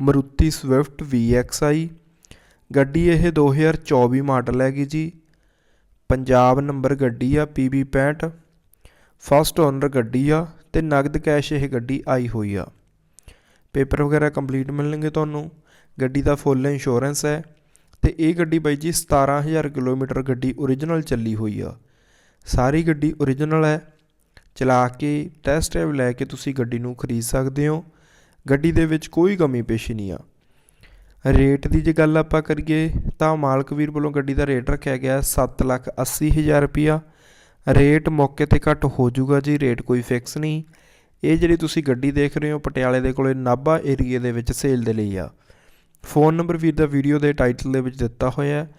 Maruti Swift V X I. ਗੱਡੀ ਇਹ 2024 model ਹੈਗੀ ਜੀ। ਪੰਜਾਬ ਨੰਬਰ ਗੱਡੀ ਆ PB 65 ਫਸਟ ਓਨਰ ਗੱਡੀ ਆ ਤੇ ਨਗਦ ਕੈਸ਼ ਇਹ ਗੱਡੀ ਆਈ ਹੋਈ ਆ। ਪੇਪਰ ਵਗੈਰਾ ਕੰਪਲੀਟ ਮਿਲਣਗੇ ਤੁਹਾਨੂੰ। ਗੱਡੀ ਦਾ ਫੁੱਲ ਇੰਸ਼ੋਰੈਂਸ ਹੈ ਤੇ ਇਹ ਗੱਡੀ ਬਾਈ ਜੀ 17000 ਕਿਲੋਮੀਟਰ ਗੱਡੀ ਓਰੀਜਨਲ ਚੱਲੀ ਹੋਈ ਆ। ਸਾਰੀ ਗੱਡੀ ਓਰੀਜਨਲ ਹੈ। ਚਲਾ ਕੇ ਟੈਸਟ ਡਰਾਈਵ ਲੈ ਕੇ ਤੁਸੀਂ ਗੱਡੀ ਨੂੰ ਖਰੀਦ ਸਕਦੇ ਹੋ। ਗੱਡੀ ਦੇ ਵਿੱਚ ਕੋਈ ਕਮੀ ਪੇਸ਼ੀ ਨਹੀਂ ਆ। ਰੇਟ ਦੀ ਜੇ ਗੱਲ ਆਪਾਂ ਕਰੀਏ ਤਾਂ ਮਾਲਕ ਵੀਰ ਵੱਲੋਂ ਗੱਡੀ ਦਾ ਰੇਟ ਰੱਖਿਆ ਗਿਆ 780000 ਰੁਪਿਆ ਰੇਟ ਮੌਕੇ ਤੇ ਘੱਟ ਹੋ ਜਾਊਗਾ ਜੀ, ਰੇਟ ਕੋਈ ਫਿਕਸ ਨਹੀਂ। ਇਹ ਜਿਹੜੀ ਤੁਸੀਂ ਗੱਡੀ ਦੇਖ ਰਹੇ ਹੋ, ਪਟਿਆਲੇ ਦੇ ਕੋਲੇ ਨਾਭਾ ਏਰੀਏ ਦੇ ਵਿੱਚ ਸੇਲ ਦੇ ਲਈ ਆ। ਫੋਨ ਨੰਬਰ ਵੀਰ ਦਾ ਵੀਡੀਓ ਦੇ ਟਾਈਟਲ ਦੇ ਵਿੱਚ ਦਿੱਤਾ ਹੋਇਆ ਹੈ।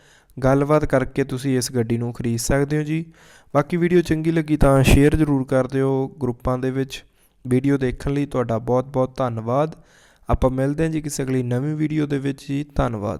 ਗੱਲਬਾਤ ਕਰਕੇ ਤੁਸੀਂ ਇਸ ਗੱਡੀ ਨੂੰ ਖਰੀਦ ਸਕਦੇ ਹੋ ਜੀ। ਬਾਕੀ ਵੀਡੀਓ ਚੰਗੀ ਲੱਗੀ ਤਾਂ ਸ਼ੇਅਰ ਜ਼ਰੂਰ ਕਰ ਦਿਓ ਗਰੁੱਪਾਂ ਦੇ ਵਿੱਚ। ਵੀਡੀਓ ਦੇਖਣ ਲਈ ਤੁਹਾਡਾ ਬਹੁਤ ਬਹੁਤ ਧੰਨਵਾਦ। ਆਪਾਂ ਮਿਲਦੇ ਹਾਂ ਜੀ ਕਿਸੇ ਅਗਲੀ ਨਵੀਂ ਵੀਡੀਓ ਦੇ ਵਿੱਚ ਜੀ। ਧੰਨਵਾਦ।